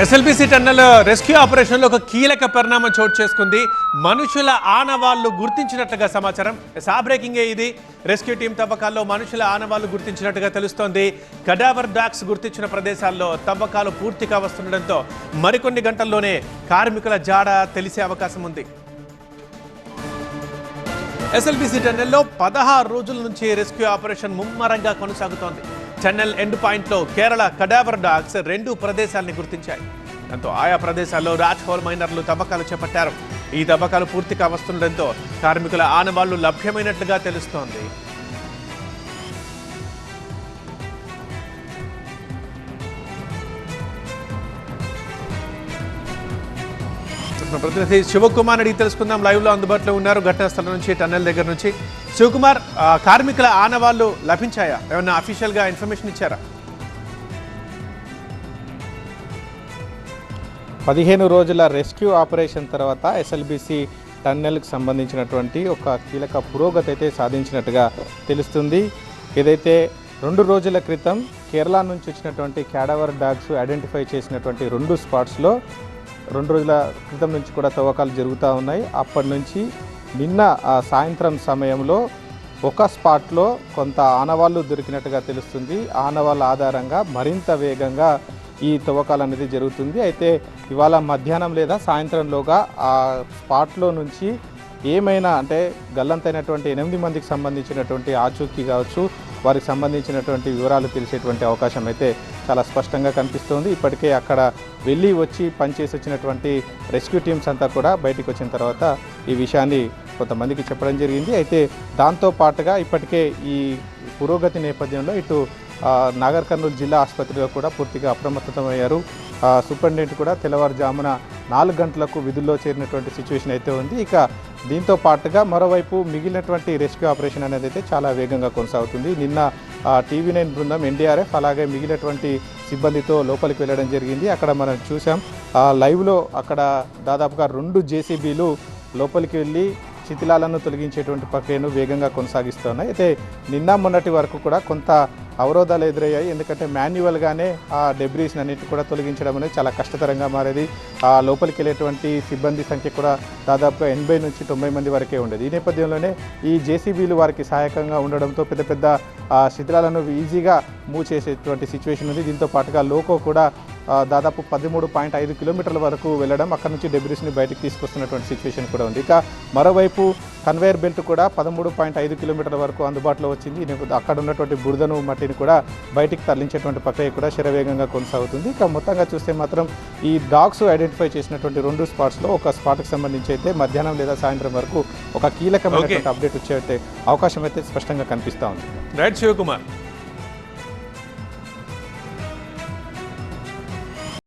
SLBC tunnel rescue ఆపరేషన్లో ఒక కీలక పరిణామం చోటు చేసుకుంది. మనుషుల ఆనవాళ్ళు గుర్తించినట్లుగా సమాచారం. సా బ్రేకింగే ఇది? రెస్క్యూ టీం తవ్వకాల్లో మనుషుల ఆనవాళ్ళు గుర్తించినట్టుగా తెలుస్తోంది. కడావర్ డాక్స్ గుర్తించిన ప్రదేశాల్లో తవ్వకాలు పూర్తిగా వస్తుండటంతో మరికొన్ని గంటల్లోనే కార్మికుల జాడ తెలిసే అవకాశం ఉంది. ఎస్ఎల్బిసి టన్నెల్లో పదహారు రోజుల నుంచి రెస్క్యూ ఆపరేషన్ ముమ్మరంగా కొనసాగుతోంది. టన్నెల్ ఎండ్ పాయింట్లో కేరళ కడావర్ డాగ్స్ రెండు ప్రదేశాల్ని గుర్తించాయి. దాంతో ఆయా ప్రదేశాల్లో రాజ్ హోల్ మైనర్లు తవ్వకాలు చేపట్టారు. ఈ తవ్వకాలు పూర్తిగా వస్తుండటంతో కార్మికుల ఆనవాళ్ళు లభ్యమైనట్లుగా తెలుస్తోంది. మన ప్రతినిధి శివకుమార్ అడిగి తెలుసుకుందాం. లైవ్లో అందుబాటులో ఉన్నారు. ఘటనా స్థలం నుంచి టన్నెల్ దగ్గర నుంచి. శివకుమార్ కార్మికుల ఆనవాళ్ళు లభించాయా? ఏమన్నా అఫీషియల్గా ఇన్ఫర్మేషన్ ఇచ్చారా? పదిహేను రోజుల రెస్క్యూ ఆపరేషన్ తర్వాత ఎస్ఎల్బిసి టన్నెల్కి సంబంధించినటువంటి ఒక కీలక పురోగతి అయితే సాధించినట్టుగా తెలుస్తుంది. ఏదైతే రెండు రోజుల క్రితం కేరళ నుంచి వచ్చినటువంటి క్యాడవర్ డాగ్స్ ఐడెంటిఫై చేసినటువంటి రెండు స్పాట్స్లో రెండు రోజుల క్రితం నుంచి కూడా తవ్వకాలు జరుగుతూ ఉన్నాయి. అప్పటి నుంచి నిన్న సాయంత్రం సమయంలో ఒక స్పాట్లో కొంత ఆనవాళ్ళు దొరికినట్టుగా తెలుస్తుంది. ఆనవాళ్ళ ఆధారంగా మరింత వేగంగా ఈ తవ్వకాలు అనేది జరుగుతుంది. అయితే ఇవాళ మధ్యాహ్నం లేదా సాయంత్రంలోగా ఆ స్పాట్లో నుంచి ఏమైనా అంటే గల్లంతైనటువంటి ఎనిమిది మందికి సంబంధించినటువంటి ఆచూకీ కావచ్చు వారికి సంబంధించినటువంటి వివరాలు తెలిసేటువంటి అవకాశం అయితే చాలా స్పష్టంగా కనిపిస్తోంది. ఇప్పటికే అక్కడ వెళ్ళి వచ్చి పనిచేసి వచ్చినటువంటి రెస్క్యూ టీమ్స్ అంతా కూడా బయటికి వచ్చిన తర్వాత ఈ విషయాన్ని కొంతమందికి చెప్పడం జరిగింది. అయితే దాంతో పాటుగా ఇప్పటికే ఈ పురోగతి నేపథ్యంలో ఇటు నాగర్ కర్నూలు జిల్లా ఆసుపత్రిలో కూడా పూర్తిగా అప్రమత్తమయ్యారు. సూపరింటెండెంట్ కూడా తెల్లవారుజామున నాలుగు గంటలకు విధుల్లో చేరినటువంటి సిచ్యువేషన్ అయితే ఉంది. ఇక దీంతో పాటుగా మరోవైపు మిగిలినటువంటి రెస్క్యూ ఆపరేషన్ అనేది అయితే చాలా వేగంగా కొనసాగుతుంది. నిన్న టీవీ నైన్ బృందం ఎన్డీఆర్ఎఫ్ అలాగే మిగిలినటువంటి సిబ్బందితో లోపలికి వెళ్ళడం జరిగింది. అక్కడ మనం చూసాం ఆ, లైవ్లో అక్కడ దాదాపుగా రెండు జేసీబీలు లోపలికి వెళ్ళి శిథిలాలను తొలగించేటువంటి ప్రక్రియను వేగంగా కొనసాగిస్తున్నాయి. అయితే నిన్న మొన్నటి వరకు కూడా కొంత అవరోధాలు ఎదురయ్యాయి. ఎందుకంటే మాన్యువల్గానే ఆ డెబ్రీస్ అన్నిటి కూడా తొలగించడం అనేది చాలా కష్టతరంగా మారేది. ఆ లోపలికి వెళ్ళేటువంటి సిబ్బంది సంఖ్య కూడా దాదాపుగా ఎనభై నుంచి తొంభై మంది వరకే ఉండేది. ఈ నేపథ్యంలోనే ఈ జేసీబీలు వారికి సహాయకంగా ఉండడంతో పెద్ద పెద్ద ఆ, శిథిలాలను ఈజీగా మూవ్ చేసేటువంటి సిచ్యువేషన్ ఉంది. దీంతో పాటుగా లోకో కూడా దాదాపు పదమూడు పాయింట్ ఐదు కిలోమీటర్ల వరకు వెళ్ళడం అక్కడ నుంచి డెబ్రిస్ని బయటకు తీసుకొస్తున్నటువంటి సిచ్యువేషన్ కూడా ఉంది. ఇక మరోవైపు కన్వేయర్ బెల్ట్ కూడా పదమూడు పాయింట్ ఐదు కిలోమీటర్ల వరకు అందుబాటులో వచ్చింది. అక్కడ ఉన్నటువంటి బురదను మట్టిని కూడా బయటికి తరలించేటువంటి ప్రక్రియ కూడా శరవేగంగా కొనసాగుతుంది. ఇక మొత్తంగా చూస్తే మాత్రం ఈ డాగ్స్ ఐడెంటిఫై చేసినటువంటి రెండు స్పాట్స్లో ఒక స్పాట్కి సంబంధించి అయితే మధ్యాహ్నం లేదా సాయంత్రం వరకు ఒక కీలకమైనటువంటి అప్డేట్ వచ్చే అవకాశం అయితే స్పష్టంగా కనిపిస్తూ ఉంది. రైట్ శివకుమార్